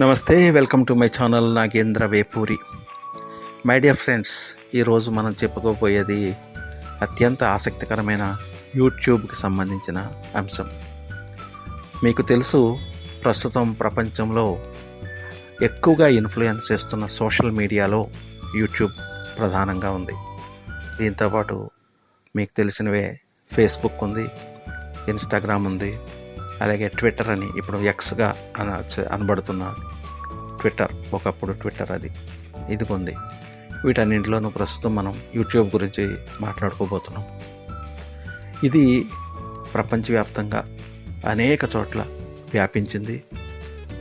నమస్తే welcome to my channel Nagendra Vepuri. My dear friends ఈరోజు మనం చెప్పుకోబోయేది అత్యంత ఆసక్తికరమైన యూట్యూబ్కి సంబంధించిన అంశం. మీకు తెలుసు ప్రస్తుతం ప్రపంచంలో ఎక్కువగా ఇన్ఫ్లుయెన్స్ చేస్తున్న సోషల్ మీడియాలో యూట్యూబ్ ప్రధానంగా ఉంది. దీంతోపాటు మీకు తెలిసినవే ఫేస్బుక్ ఉంది ఇన్స్టాగ్రామ్ ఉంది అలాగే ట్విట్టర్ అని ఇప్పుడు ఎక్స్గా అన అనబడుతున్న ట్విట్టర్ ఒకప్పుడు ట్విట్టర్ అది. ఇది ఉంది వీటన్నింటిలోనూ ప్రస్తుతం మనం యూట్యూబ్ గురించి మాట్లాడుకోబోతున్నాం. ఇది ప్రపంచవ్యాప్తంగా అనేక చోట్ల వ్యాపించింది.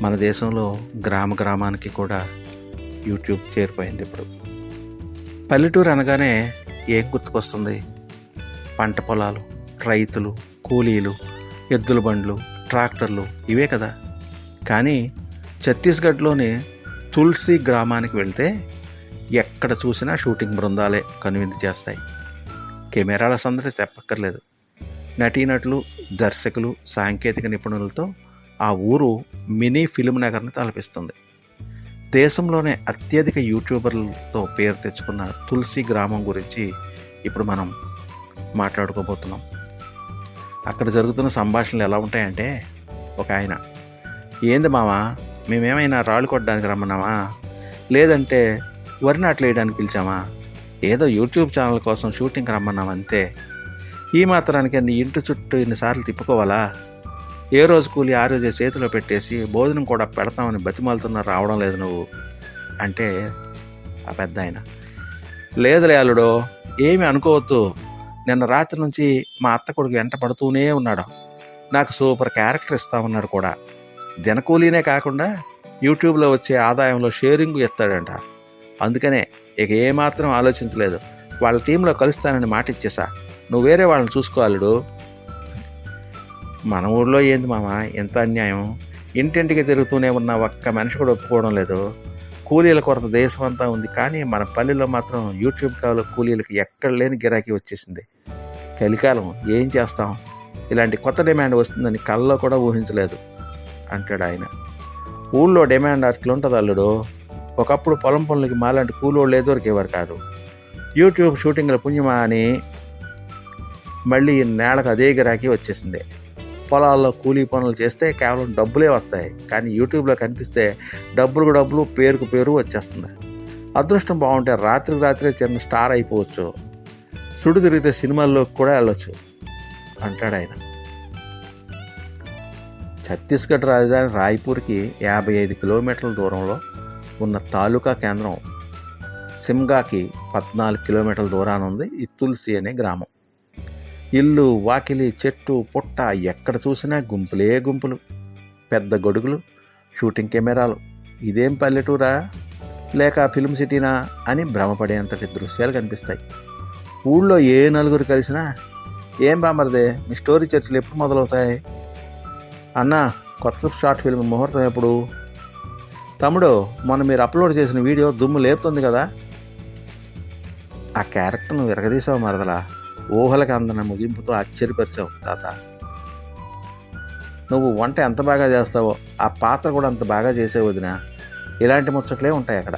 మన దేశంలో గ్రామ గ్రామానికి కూడా యూట్యూబ్ చేరిపోయింది ఇప్పుడు. పల్లెటూరు అనగానే ఏం గుర్తుకొస్తుంది? పంట పొలాలు రైతులు కూలీలు ఎద్దుల బండ్లు ట్రాక్టర్లు ఇవే కదా. కానీ ఛత్తీస్గఢ్లోని తులసి గ్రామానికి వెళ్తే ఎక్కడ చూసినా షూటింగ్ బృందాలే కనువిందు చేస్తాయి. కెమెరాల సందడి చెప్పక్కర్లేదు. నటీనటులు దర్శకులు సాంకేతిక నిపుణులతో ఆ ఊరు మినీ ఫిల్మ్ నగర్ని తలపిస్తుంది. దేశంలోనే అత్యధిక యూట్యూబర్లతో పేరు తెచ్చుకున్న తులసి గ్రామం గురించి ఇప్పుడు మనం మాట్లాడుకోబోతున్నాం. అక్కడ జరుగుతున్న సంభాషణలు ఎలా ఉంటాయంటే ఒక ఆయన ఏంది మావా మేమేమైనా రాళ్ళు కొట్టడానికి రమ్మన్నామా? లేదంటే వరి నాట్లు వేయడానికి పిలిచామా? ఏదో యూట్యూబ్ ఛానల్ కోసం షూటింగ్ రమ్మన్నాం అంతే? ఈ మాత్రానికి నీ ఇంటి చుట్టూ ఇన్నిసార్లు తిప్పుకోవాలా? ఏ రోజు కూలి ఆ రోజే చేతిలో పెట్టేసి భోజనం కూడా పెడతామని బతిమాలుతున్నా రావడం లేదు నువ్వు అంటే ఆ పెద్ద ఆయన. లేదులే అల్లుడో ఏమి అనుకోవద్దు. నిన్న రాత్రి నుంచి మా అత్త కొడుకు వెంట పడుతూనే ఉన్నాడు. నాకు సూపర్ క్యారెక్టర్ ఇస్తా ఉన్నాడు కూడా. దినకూలీనే కాకుండా యూట్యూబ్లో వచ్చే ఆదాయంలో షేరింగ్ ఇస్తాడంట. అందుకనే ఇక ఏమాత్రం ఆలోచించలేదు. వాళ్ళ టీంలో కలుస్తానని మాట ఇచ్చేసా. నువ్వు వేరే వాళ్ళని చూసుకోవాలడు మన ఊళ్ళో ఏంది మామ ఎంత అన్యాయం? ఇంటింటికి తిరుగుతూనే ఉన్న ఒక్క మనిషి కూడా ఒప్పుకోవడం లేదు. కూలీల కొరత దేశం అంతా ఉంది. కానీ మన పల్లెల్లో మాత్రం యూట్యూబ్ కావాలి కూలీలకు ఎక్కడ లేని గిరాకీ వచ్చేసింది. కలికాలం ఏం చేస్తాం? ఇలాంటి కొత్త డిమాండ్ వస్తుందని కళ్ళలో కూడా ఊహించలేదు అంటాడు ఆయన. ఊళ్ళో డిమాండ్ అట్లా ఉంటుంది అల్లుడు. ఒకప్పుడు పొలం పనులకి మాలాంటి కూలోళ్ళు ఏ కాదు. యూట్యూబ్ షూటింగ్ల పుణ్యమా అని మళ్ళీ నేలకు అదే గిరాకీ వచ్చేసింది. పొలాల్లో కూలీ పనులు చేస్తే కేవలం డబ్బులే వస్తాయి కానీ యూట్యూబ్లో కనిపిస్తే డబ్బులకు డబ్బులు పేరుకు పేరు వచ్చేస్తుంది. అదృష్టం బాగుంటే రాత్రికి రాత్రే చిన్న స్టార్ అయిపోవచ్చు. చుడు తిరిగితే సినిమాల్లోకి కూడా వెళ్ళొచ్చు అంటాడు ఆయన. ఛత్తీస్గఢ్ రాజధాని రాయ్పూర్కి యాభై ఐదు కిలోమీటర్ల దూరంలో ఉన్న తాలూకా కేంద్రం సిమ్గాకి పద్నాలుగు కిలోమీటర్ల దూరాన ఉంది ఈ తులసి అనే గ్రామం. ఇల్లు వాకిలి చెట్టు పుట్ట ఎక్కడ చూసినా గుంపులే గుంపులు పెద్ద గొడుగులు షూటింగ్ కెమెరాలు. ఇదేం పల్లెటూరా? లేక ఫిల్మ్ సిటీనా? అని భ్రమపడేంతటి దృశ్యాలు కనిపిస్తాయి. ఊళ్ళో ఏ నలుగురు కలిసినా ఏం బామరదే మీ స్టోరీ చర్చలు ఎప్పుడు మొదలవుతాయి? అన్న కొత్త షార్ట్ ఫిల్మ్ ముహూర్తం ఎప్పుడు? తమ్ముడు మొన్న మీరు అప్లోడ్ చేసిన వీడియో దుమ్ము లేపుతుంది కదా? ఆ క్యారెక్టర్ నువ్వు విరగదీసావు మరదలా. ఊహలకు అందన ముగింపుతో ఆశ్చర్యపరిచావు తాత. నువ్వు వంట ఎంత బాగా చేస్తావో ఆ పాత్ర కూడా అంత బాగా చేసే వదిన. ఇలాంటి ముచ్చట్లే ఉంటాయి అక్కడ.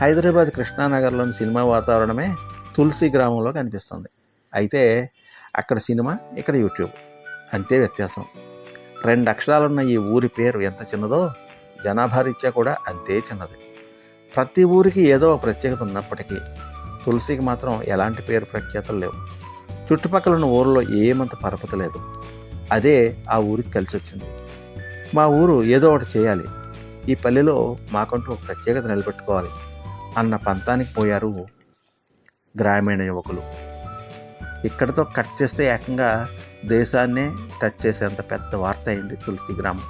హైదరాబాద్ కృష్ణానగర్లోని సినిమా వాతావరణమే తులసి గ్రామంలో కనిపిస్తుంది. అయితే అక్కడ సినిమా ఇక్కడ యూట్యూబ్. అంతే వ్యత్యాసం. రెండు అక్షరాలున్న ఈ ఊరి పేరు ఎంత చిన్నదో జనాభా రీత్యా కూడా అంతే చిన్నది. ప్రతి ఊరికి ఏదో ఒక ప్రత్యేకత ఉన్నప్పటికీ తులసికి మాత్రం ఎలాంటి పేరు ప్రఖ్యాతలు లేవు. చుట్టుపక్కల ఉన్న ఊరిలో ఏమంత పరపతి లేదు. అదే ఆ ఊరికి కలిసి వచ్చింది. మా ఊరు ఏదో ఒకటి చేయాలి. ఈ పల్లెలో మాకంటూ ఒక ప్రత్యేకత నిలబెట్టుకోవాలి అన్న పంతానికి పోయారు గ్రామీణ యువకులు. ఇక్కడతో కట్ చేస్తే ఏకంగా దేశాన్నే టచ్ చేసేంత పెద్ద వార్త అయింది తులసి గ్రామం.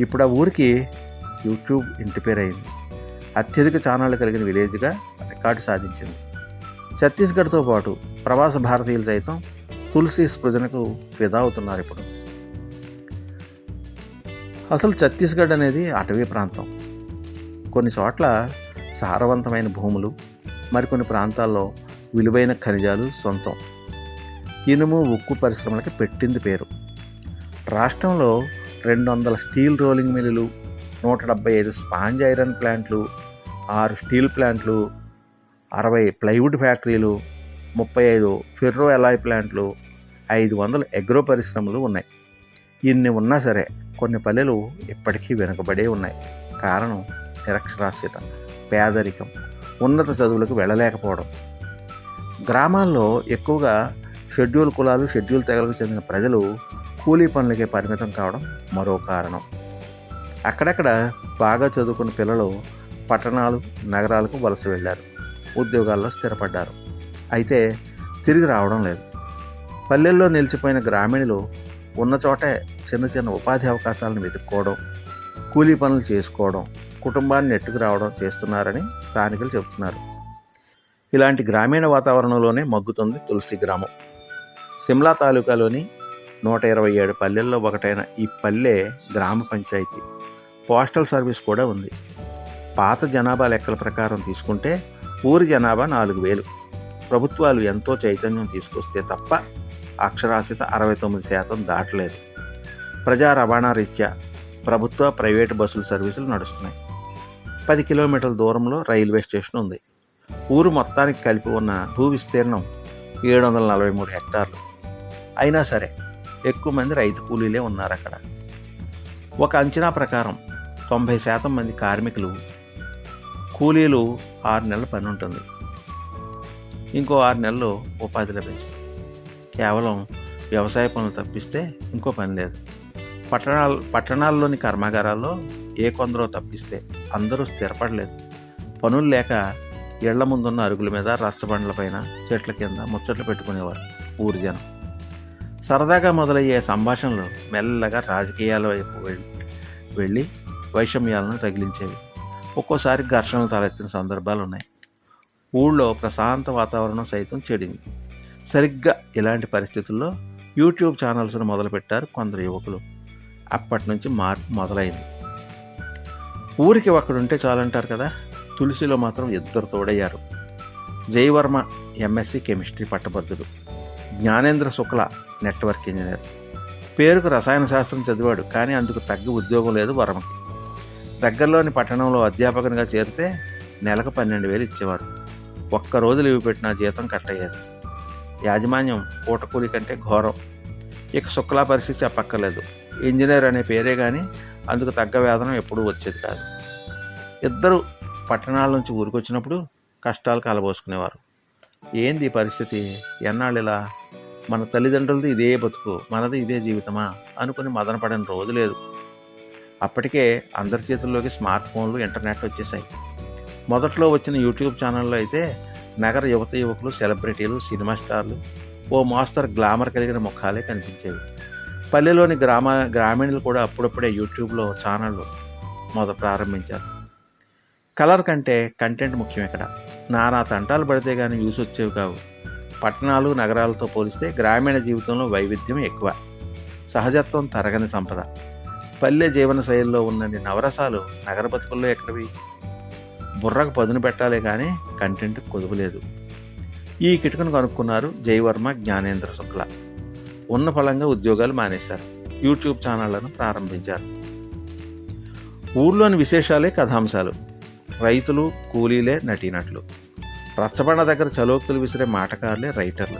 ఇప్పుడు ఆ ఊరికి యూట్యూబ్ ఇంటి పేరు అయింది. అత్యధిక ఛానళ్ళు కలిగిన విలేజ్గా రికార్డు సాధించింది. ఛత్తీస్గఢ్తో పాటు ప్రవాస భారతీయులు సైతం తులసి సృజనకు ఫిదా అవుతున్నారు ఇప్పుడు. అసలు ఛత్తీస్గఢ్ అనేది అటవీ ప్రాంతం. కొన్ని చోట్ల సారవంతమైన భూములు మరికొన్ని ప్రాంతాల్లో విలువైన ఖనిజాలు సొంతం. ఇనుము ఉక్కు పరిశ్రమలకి పెట్టింది పేరు. రాష్ట్రంలో రెండు వందల స్టీల్ రోలింగ్ మిల్లులు నూట డెబ్బై ఐదు స్పాంజ్ ఐరన్ ప్లాంట్లు ఆరు స్టీల్ ప్లాంట్లు అరవై ప్లైవుడ్ ఫ్యాక్టరీలు ముప్పై ఐదు ఫెర్రో ఎలాయ్ ప్లాంట్లు ఐదు వందల ఎగ్రో పరిశ్రమలు ఉన్నాయి. ఇన్ని ఉన్నా సరే కొన్ని పల్లెలు ఇప్పటికీ వెనుకబడే ఉన్నాయి. కారణం నిరక్షరాస్యత పేదరికం ఉన్నత చదువులకు వెళ్ళలేకపోవడం. గ్రామాల్లో ఎక్కువగా షెడ్యూల్ కులాలు షెడ్యూల్ తెగలకు చెందిన ప్రజలు కూలీ పనులకే పరిమితం కావడం మరో కారణం. అక్కడక్కడ బాగా చదువుకున్న పిల్లలు పట్టణాలు నగరాలకు వలస వెళ్ళారు. ఉద్యోగాల్లో స్థిరపడ్డారు. అయితే తిరిగి రావడం లేదు. పల్లెల్లో నిలిచిపోయిన గ్రామీణులు ఉన్న చోటే చిన్న చిన్న ఉపాధి అవకాశాలను వెతుక్కోవడం కూలీ పనులు చేసుకోవడం కుటుంబాన్ని నెట్టుకు రావడం చేస్తున్నారని స్థానికులు చెబుతున్నారు. ఇలాంటి గ్రామీణ వాతావరణంలోనే మగ్గుతుంది తులసి గ్రామం. సిమ్లా తాలూకాలోని నూట ఇరవై ఏడు పల్లెల్లో ఒకటైన ఈ పల్లె గ్రామ పంచాయతీ. పోస్టల్ సర్వీస్ కూడా ఉంది. పాత జనాభా లెక్కల ప్రకారం తీసుకుంటే ఊరి జనాభా నాలుగు వేలు. ప్రభుత్వాలు ఎంతో చైతన్యం తీసుకొస్తే తప్ప అక్షరాస్యత అరవై తొమ్మిది శాతం దాటలేదు. ప్రజా రవాణా రీత్యా ప్రభుత్వ ప్రైవేటు బస్సుల సర్వీసులు నడుస్తున్నాయి. పది కిలోమీటర్ల దూరంలో రైల్వే స్టేషన్ ఉంది. ఊరు మొత్తానికి కలిపి ఉన్న భూ విస్తీర్ణం ఏడు వందల నలభై మూడు హెక్టార్లు. అయినా సరే ఎక్కువ మంది రైతు కూలీలే ఉన్నారు అక్కడ. ఒక అంచనా ప్రకారం తొంభై శాతం మంది కార్మికులు కూలీలు ఆరు నెలల పని ఉంటుంది. ఇంకో ఆరు నెలలు ఉపాధి లభించింది. కేవలం వ్యవసాయ పనులు తప్పిస్తే ఇంకో పని లేదు. పట్టణాలు పట్టణాల్లోని కర్మాగారాల్లో ఏ కొందరో తప్పిస్తే అందరూ స్థిరపడలేదు. పనులు లేక ఇళ్ళ ముందున్న అరుగుల మీద రచ్చబండ్లపైన చెట్ల కింద ముచ్చట్లు పెట్టుకునేవారు ఊరి జనం. సరదాగా మొదలయ్యే సంభాషణలు మెల్లగా రాజకీయాల వైపు వెళ్ళి వెళ్ళి వైషమ్యాలను తగిలించేవి. ఒక్కోసారి ఘర్షణలు తలెత్తిన సందర్భాలు ఉన్నాయి. ఊళ్ళో ప్రశాంత వాతావరణం సైతం చెడింది. సరిగ్గా ఇలాంటి పరిస్థితుల్లో యూట్యూబ్ ఛానల్స్ను మొదలుపెట్టారు కొందరు యువకులు. అప్పటి నుంచి మార్పు మొదలైంది. ఊరికి ఒక్కడుంటే చాలంటారు కదా? తులసిలో మాత్రం ఇద్దరు తోడయ్యారు. Jayavarma MSc chemistry పట్టభద్రుడు. Gnanendra Shukla network engineer. పేరుకు రసాయన శాస్త్రం చదివాడు కానీ అందుకు తగ్గ ఉద్యోగం లేదు వర్మకి. దగ్గరలోని పట్టణంలో అధ్యాపకునిగా చేరితే నెలకు పన్నెండు వేలు ఇచ్చేవారు. ఒక్క రోజు లీవ్ పెట్టిన జీతం కట్ అయ్యేది యాజమాన్యం పూటకూలి కంటే ఘోరం. ఇక శుక్లా పరిస్థితి చెప్పక్కర్లేదు. ఇంజనీర్ అనే పేరే కానీ అందుకు తగ్గ వేతనం ఎప్పుడూ వచ్చేది కాదు. ఇద్దరు పట్టణాల నుంచి ఊరికొచ్చినప్పుడు కష్టాలు కలబోసుకునేవారు. ఏంది పరిస్థితి? ఎన్నాళ్ళు ఇలా? మన తల్లిదండ్రులది ఇదే బతుకు మనది ఇదే జీవితమా? అనుకుని మదనపడిన రోజు లేదు. అప్పటికే అందరి చేతుల్లోకి స్మార్ట్ ఫోన్లు ఇంటర్నెట్ వచ్చేసాయి మొదట్లో వచ్చిన యూట్యూబ్ ఛానల్లో అయితే నగర యువత యువకులు సెలబ్రిటీలు సినిమా స్టార్లు ఓ మాస్టర్ గ్లామర్ కలిగిన ముఖాలే కనిపించేవి. పల్లెలోని గ్రామ గ్రామీణులు కూడా అప్పుడప్పుడే యూట్యూబ్లో ఛానళ్ళు మొదట ప్రారంభించారు. కలర్ కంటే కంటెంట్ ముఖ్యం ఇక్కడ. నానా తంటాలు పడితే కానీ యూస్ వచ్చేవి కావు. పట్టణాలు నగరాలతో పోలిస్తే గ్రామీణ జీవితంలో వైవిధ్యం ఎక్కువ. సహజత్వం తరగని సంపద. పల్లె జీవన శైలిలో ఉన్నన్ని నవరసాలు నగర బతుకుల్లో ఎక్కడవి? బుర్రకు పదును పెట్టాలే కానీ కంటెంట్ కొదువలేదు ఈ కిటుకను కనుక్కున్నారు జయవర్మ జ్ఞానేంద్ర శుక్ల. ఉన్న ఫలంగా ఉద్యోగాలు మానేశారు. యూట్యూబ్ ఛానళ్ళను ప్రారంభించారు. ఊర్లోని విశేషాలే కథాంశాలు. రైతులు కూలీలే నటీనట్లు. రచ్చబండ దగ్గర చలోక్తులు విసిరే మాటకారులే రైటర్లు.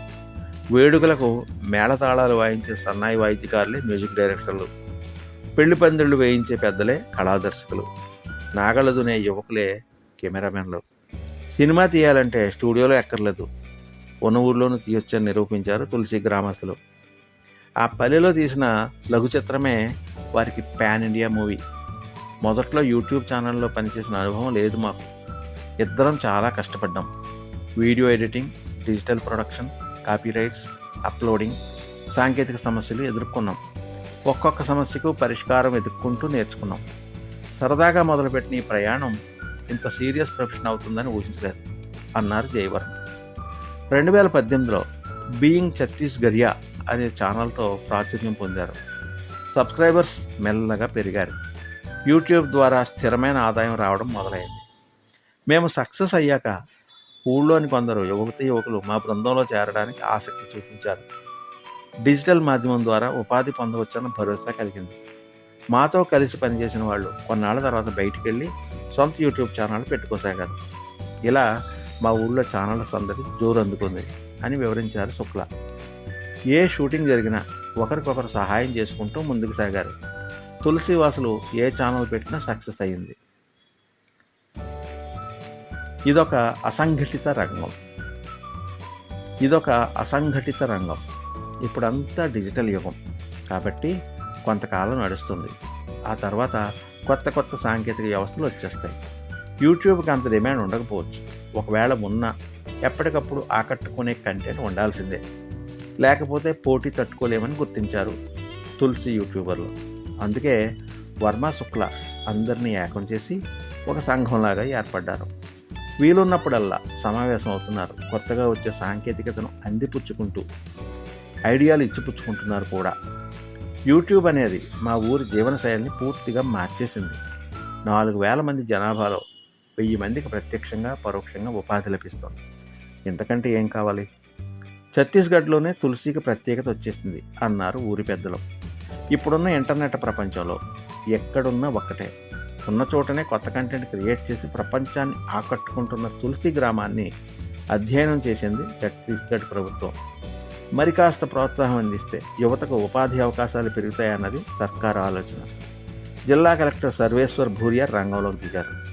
వేడుకలకు మేళతాళాలు వాయించే సన్నాయి వాయిద్యకారులే మ్యూజిక్ డైరెక్టర్లు. పెళ్ళి పందిళ్ళు వేయించే పెద్దలే కళాదర్శకులు. నాగళ్ళ దునే యువకులే కెమెరామెన్లు. సినిమా తీయాలంటే స్టూడియోలో ఎక్కర్లేదు. ఉన్న ఊర్లోనూ తీయొచ్చని నిరూపించారు తులసి గ్రామస్తులు. ఆ పల్లెలో తీసిన లఘు చిత్రమే వారికి పాన్ ఇండియా మూవీ. మొదట్లో యూట్యూబ్ ఛానల్లో పనిచేసిన అనుభవం లేదు మాకు. ఇద్దరం చాలా కష్టపడ్డాం. Video editing digital production copyrights uploading సాంకేతిక సమస్యలు ఎదుర్కొన్నాం. ఒక్కొక్క సమస్యకు పరిష్కారం వెతుక్కుంటూ నేర్చుకున్నాం. సరదాగా మొదలుపెట్టిన ఈ ప్రయాణం ఇంత సీరియస్ ప్రొఫెషన్ అవుతుందని ఊహించలేదు అన్నారు జయవర్మ రెండు వేల పద్దెనిమిదిలో బీయింగ్ ఛత్తీస్గర్యా అనే ఛానల్తో ప్రాచుర్యం పొందారు. సబ్స్క్రైబర్స్ మెల్లగా పెరిగారు. యూట్యూబ్ ద్వారా స్థిరమైన ఆదాయం రావడం మొదలైంది. మేము సక్సెస్ అయ్యాక ఊళ్ళోని కొందరు యువతి యువకులు మా బృందంలో చేరడానికి ఆసక్తి చూపించారు. డిజిటల్ మాధ్యమం ద్వారా ఉపాధి పొందవచ్చన్న భరోసా కలిగింది. మాతో కలిసి పనిచేసిన వాళ్ళు కొన్నాళ్ళ తర్వాత బయటికి వెళ్ళి సొంత యూట్యూబ్ ఛానల్ పెట్టుకోసాగారు. ఇలా మా ఊళ్ళో ఛానళ్ళ సందడి జోరు అందుకుంది అని వివరించారు శుక్లా. ఏ షూటింగ్ జరిగినా ఒకరికొకరు సహాయం చేసుకుంటూ ముందుకు సాగారు. తులసి వాసులు ఏ ఛానల్ పెట్టినా సక్సెస్ అయ్యింది. ఇదొక అసంఘటిత రంగం. ఇదొక అసంఘటిత రంగం. ఇప్పుడంతా డిజిటల్ యుగం. కాబట్టి కొంతకాలం నడుస్తుంది. ఆ తర్వాత కొత్త కొత్త సాంకేతిక వ్యవస్థలు వచ్చేస్తాయి. యూట్యూబ్కి అంత డిమాండ్ ఉండకపోవచ్చు. ఒకవేళ ఉన్నా ఎప్పటికప్పుడు ఆకట్టుకునే కంటెంట్ ఉండాల్సిందే. లేకపోతే పోటీ తట్టుకోలేమని గుర్తించారు తులసి యూట్యూబర్లు. అందుకే వర్మ శుక్ల అందరినీ ఏకం చేసి ఒక సంఘంలాగా ఏర్పడ్డారు. వీలున్నప్పుడల్లా సమావేశం అవుతున్నారు. కొత్తగా వచ్చే సాంకేతికతను అందిపుచ్చుకుంటూ ఐడియాలు ఇచ్చిపుచ్చుకుంటున్నారు కూడా. యూట్యూబ్ అనేది మా ఊరి జీవనశైలిని పూర్తిగా మార్చేసింది. నాలుగు వేల మంది జనాభాలో వెయ్యి మందికి ప్రత్యక్షంగా పరోక్షంగా ఉపాధి లభిస్తుంది. ఇంతకంటే ఏం కావాలి? ఛత్తీస్గఢ్లోనే తులసికి ప్రత్యేకత వచ్చేసింది అన్నారు ఊరి పెద్దలు. ఇప్పుడున్న ఇంటర్నెట్ ప్రపంచంలో ఎక్కడున్నా ఒక్కటే. ఉన్న చోటనే కొత్త కంటెంట్ క్రియేట్ చేసి ప్రపంచాన్ని ఆకట్టుకుంటున్న తులసి గ్రామాన్ని అధ్యయనం చేసింది ఛత్తీస్గఢ్ ప్రభుత్వం. మరి కాస్త ప్రోత్సాహం అందిస్తే యువతకు ఉపాధి అవకాశాలు పెరుగుతాయన్నది సర్కార్ ఆలోచన. జిల్లా కలెక్టర్ సర్వేశ్వర్ భూరియా రంగంలోకి దిగారు.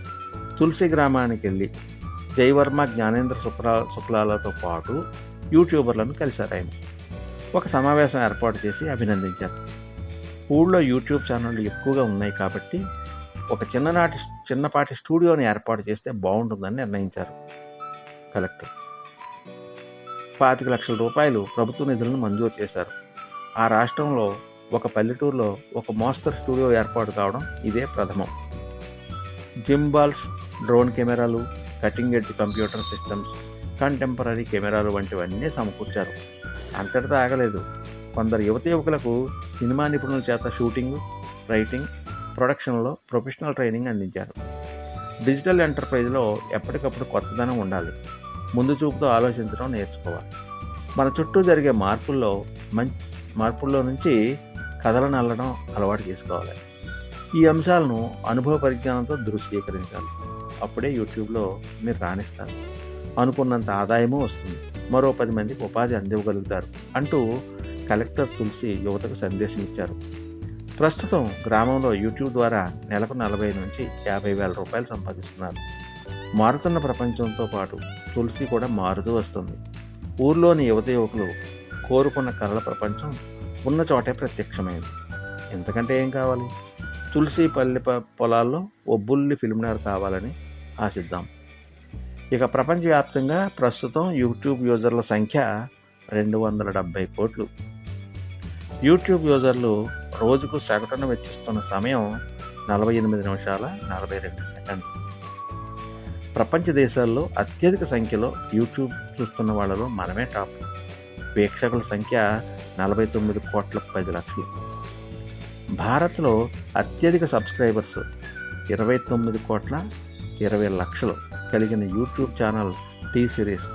తులసి గ్రామానికి వెళ్ళి జయవర్మ జ్ఞానేంద్ర శుక్లా శుక్లాలతో పాటు యూట్యూబర్లను కలిశారు ఆయన. ఒక సమావేశం ఏర్పాటు చేసి అభినందించారు. ఊళ్ళో యూట్యూబ్ ఛానళ్ళు ఎక్కువగా ఉన్నాయి కాబట్టి ఒక చిన్ననాటి చిన్నపాటి స్టూడియోని ఏర్పాటు చేస్తే బాగుంటుందని నిర్ణయించారు కలెక్టర్. పాతిక లక్షల రూపాయలు ప్రభుత్వ నిధులను మంజూరు చేశారు. ఆ రాష్ట్రంలో ఒక పల్లెటూరులో ఒక మోస్తరు స్టూడియో ఏర్పాటు కావడం ఇదే ప్రథమం. జింబాల్స్ డ్రోన్ కెమెరాలు cutting edge computer systems contemporary కెమెరాలు వంటివన్నీ సమకూర్చారు. అంతటితో ఆగలేదు. కొందరు యువత యువకులకు సినిమా నిపుణుల చేత షూటింగ్ రైటింగ్ ప్రొడక్షన్లో ప్రొఫెషనల్ ట్రైనింగ్ అందించారు. డిజిటల్ ఎంటర్ప్రైజ్లో ఎప్పటికప్పుడు కొత్తదనం ఉండాలి. ముందు చూపుతో ఆలోచించడం నేర్చుకోవాలి. మన చుట్టూ జరిగే మార్పుల్లో మంచి మార్పుల్లో నుంచి కథలను అల్లడం అలవాటు చేసుకోవాలి. ఈ అంశాలను అనుభవ పరిజ్ఞానంతో దృశ్యీకరించాలి. అప్పుడే యూట్యూబ్లో మీరు రాణిస్తారు. అనుకున్నంత ఆదాయము వస్తుంది. మరో పది మందికి ఉపాధి అందివ్వగలుగుతారు అంటూ కలెక్టర్ తులసి యువతకు సందేశం ఇచ్చారు. ప్రస్తుతం గ్రామంలో యూట్యూబ్ ద్వారా నెలకు నలభై నుంచి యాభై వేల రూపాయలు సంపాదిస్తున్నారు. మారుతున్న ప్రపంచంతో పాటు తులసి కూడా మారుతూ వస్తుంది. ఊర్లోని యువత యువకులు కోరుకున్న కళల ప్రపంచం ఉన్న చోటే ప్రత్యక్షమైంది. ఎంతకంటే ఏం కావాలి? తులసి పల్లె పొలాల్లో ఓ బుల్లి కావాలని ఆశిద్దాం. ఇక ప్రపంచవ్యాప్తంగా ప్రస్తుతం యూట్యూబ్ యూజర్ల సంఖ్య రెండు వందల డెబ్బై కోట్లు. యూట్యూబ్ యూజర్లు రోజుకు సగటున వెచ్చిస్తున్న సమయం నలభై ఎనిమిది నిమిషాల నలభై రెండు సెకండ్లు ప్రపంచ దేశాల్లో అత్యధిక సంఖ్యలో యూట్యూబ్ చూస్తున్న వాళ్ళలో మనమే టాప్. వీక్షకుల సంఖ్య నలభై తొమ్మిది కోట్ల పది లక్షలు. భారత్లో అత్యధిక సబ్స్క్రైబర్స్ ఇరవై తొమ్మిది కోట్ల ఇరవై లక్షలు. కలిగిన యూట్యూబ్ ఛానల్ టీ సిరీస్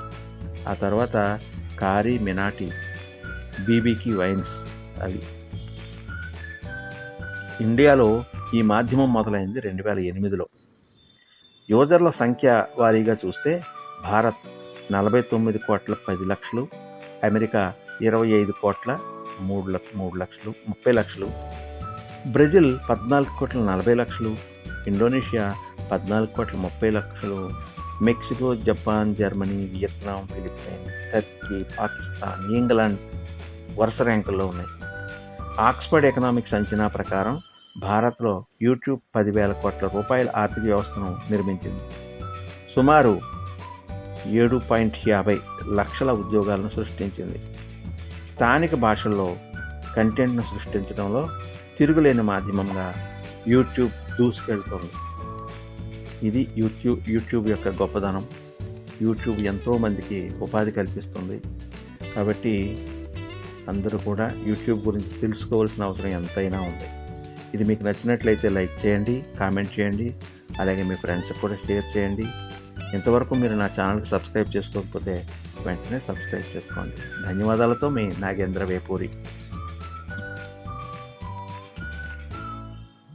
ఆ తర్వాత కారీ మినాటి బీబీకి వైన్స్ అవి. ఇండియాలో ఈ మాధ్యమం మొదలైంది రెండు వేల ఎనిమిదిలో. యూజర్ల సంఖ్య వారీగా చూస్తే భారత్ నలభై తొమ్మిది కోట్ల పది లక్షలు అమెరికా ఇరవై ఐదు కోట్ల మూడు లక్ష మూడు లక్షలు ముప్పై లక్షలు బ్రెజిల్ పద్నాలుగు కోట్ల నలభై లక్షలు ఇండోనేషియా పద్నాలుగు కోట్ల ముప్పై లక్షలు Mexico Japan Germany Vietnam Philippines Turkey Pakistan England వరుస ర్యాంకుల్లో ఉన్నాయి. ఆక్స్ఫర్డ్ ఎకనామిక్స్ అంచనా ప్రకారం భారత్లో యూట్యూబ్ పదివేల కోట్ల రూపాయల ఆర్థిక వ్యవస్థను నిర్మించింది. సుమారు ఏడు పాయింట్ యాభై లక్షల ఉద్యోగాలను సృష్టించింది. స్థానిక భాషల్లో కంటెంట్ను సృష్టించడంలో తిరుగులేని మాధ్యమంగా యూట్యూబ్ దూసుకెళ్తోంది. ఇది యూట్యూబ్ యూట్యూబ్ యొక్క గొప్పదనం. యూట్యూబ్ ఎంతోమందికి ఉపాధి కల్పిస్తుంది. కాబట్టి అందరూ కూడా యూట్యూబ్ గురించి తెలుసుకోవాల్సిన అవసరం ఎంతైనా ఉంది. ఇది మీకు నచ్చినట్లయితే లైక్ చేయండి కామెంట్ చేయండి అలాగే మీ ఫ్రెండ్స్కి కూడా షేర్ చేయండి. ఇంతవరకు మీరు నా ఛానల్కి సబ్స్క్రైబ్ చేసుకోకపోతే వెంటనే సబ్స్క్రైబ్ చేసుకోండి. ధన్యవాదాలతో మీ నాగేంద్ర వేపూరి.